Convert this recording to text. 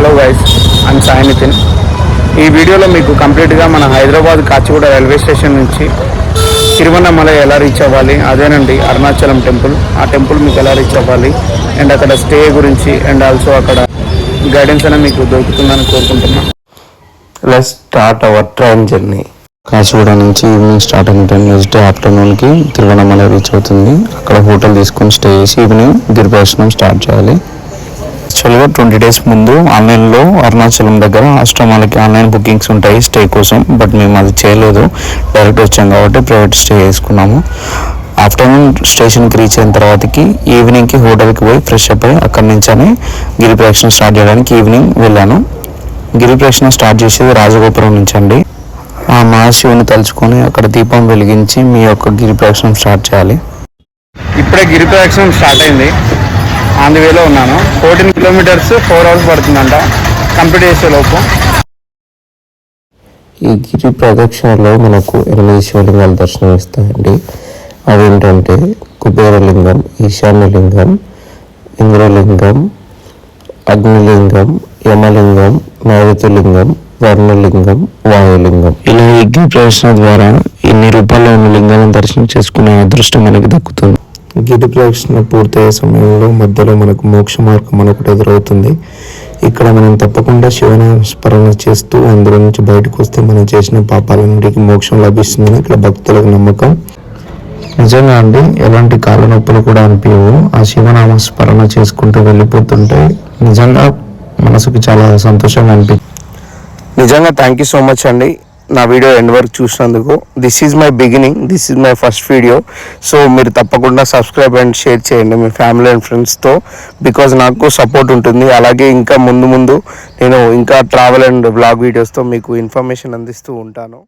Hello guys and Sai Nitin ఈ వీడియోలో మీకు కంప్లీట్గా మన హైదరాబాద్ కాచిగూడ రైల్వే స్టేషన్ నుంచి తిరువన్నమల ఎలా రీచ్ అవ్వాలి? అదేనండి అరుణాచలం టెంపుల్. ఆ టెంపుల్ మీకు ఎలా రీచ్ అవ్వాలి? అండ్ అక్కడ స్టే గురించి అండ్ ఆల్సో అక్కడ గైడెన్స్ అనేది మీకు దొరుకుతుందని కోరుకుంటున్నాను let's start our train journey Kacheguda నుంచి ఈవినింగ్ స్టార్ట్ అయిన ట్రైన్ నెక్స్ట్ ఆఫ్టర్నూన్కి తిరువన్నమల రీచ్ అవుతుంది. అక్కడ హోటల్ తీసుకొని స్టే చేసి ఈవినింగ్ గిరిప్రదర్శనం స్టార్ట్ చేయాలి. యాక్చువల్గా ట్వంటీ డేస్ ముందు ఆన్లైన్లో అరుణాచలం దగ్గర ఆశ్రమాలకి ఆన్లైన్ బుకింగ్స్ ఉంటాయి స్టే కోసం బట్ మేము అది చేయలేదు. డైరెక్ట్ వచ్చాం కాబట్టి ప్రైవేట్ స్టే చేసుకున్నాము. ఆఫ్టర్నూన్ స్టేషన్కి రీచ్ అయిన తర్వాతకి ఈవినింగ్కి హోటల్కి పోయి ఫ్రెష్ అప్ అయ్యి అక్కడి నుంచి గిరి ప్రదక్షిణ స్టార్ట్ చేయడానికి ఈవినింగ్ వెళ్ళాను. గిరి ప్రదక్షిణ స్టార్ట్ చేసేది రాజగోపురం నుంచి అండి. ఆ మహాశివుని తలుచుకొని అక్కడ దీపం వెలిగించి మీ యొక్క గిరి ప్రదక్షిణం స్టార్ట్ చేయాలి. ఇప్పుడే గిరి ప్రదక్షిణం స్టార్ట్ అయింది. ఆన్ ది వేలో ఉన్నాను. ఫోర్టీన్ కిలోమీటర్స్ ఫోర్ అవర్స్ పడుతుందంట. కంప్లీట్ చేసే లోపు. ఈ గిరి ప్రదక్షిణలో మనకు ఎనిమిది శివలింగాలు దర్శనం ఇస్తాయండి. అవేంటంటే కుబేరలింగం ఈశాన్యలింగం ఇంద్రలింగం అగ్నిలింగం యమలింగం నైరుతిలింగం వర్ణలింగం వాయులింగం. ఇలా ఈ గిరి ప్రదక్షిణ ద్వారా ఇన్ని రూపాల్లో ఉన్న లింగాలను దర్శనం చేసుకునే అదృష్టం మనకి దక్కుతుంది. గిరి ప్రదక్షిణ పూర్తయ్యే సమయంలో మధ్యలో మనకు మోక్ష మార్గం మనకు ఎదురవుతుంది. ఇక్కడ మనం తప్పకుండా శివనామ స్మరణ చేస్తూ అందులో నుంచి బయటకు వస్తే మనం చేసిన పాపాల మోక్షం లభిస్తుందని ఇక్కడ భక్తులకు నమ్మకం. నిజంగా అండి ఎలాంటి కాళ్ళ నొప్పులు కూడా అనిపించవు. ఆ శివనామ స్మరణ చేసుకుంటూ వెళ్ళిపోతుంటే నిజంగా మనసుకి చాలా సంతోషంగా అనిపి నిజంగా థ్యాంక్ యూ సో మచ్ అండి. నా వీడియో ఎండ్ వరకు చూసినందుకు this is my beginning this is my first video so మీరు తప్పకుండా సబ్స్క్రైబ్ అండ్ షేర్ చేయండి మీ ఫ్యామిలీ అండ్ ఫ్రెండ్స్తో బికాజ్ నాకు సపోర్ట్ ఉంటుంది. అలాగే ఇంకా ముందు ముందు నేను ఇంకా ట్రావెల్ అండ్ బ్లాగ్ వీడియోస్తో మీకు ఇన్ఫర్మేషన్ అందిస్తూ ఉంటాను.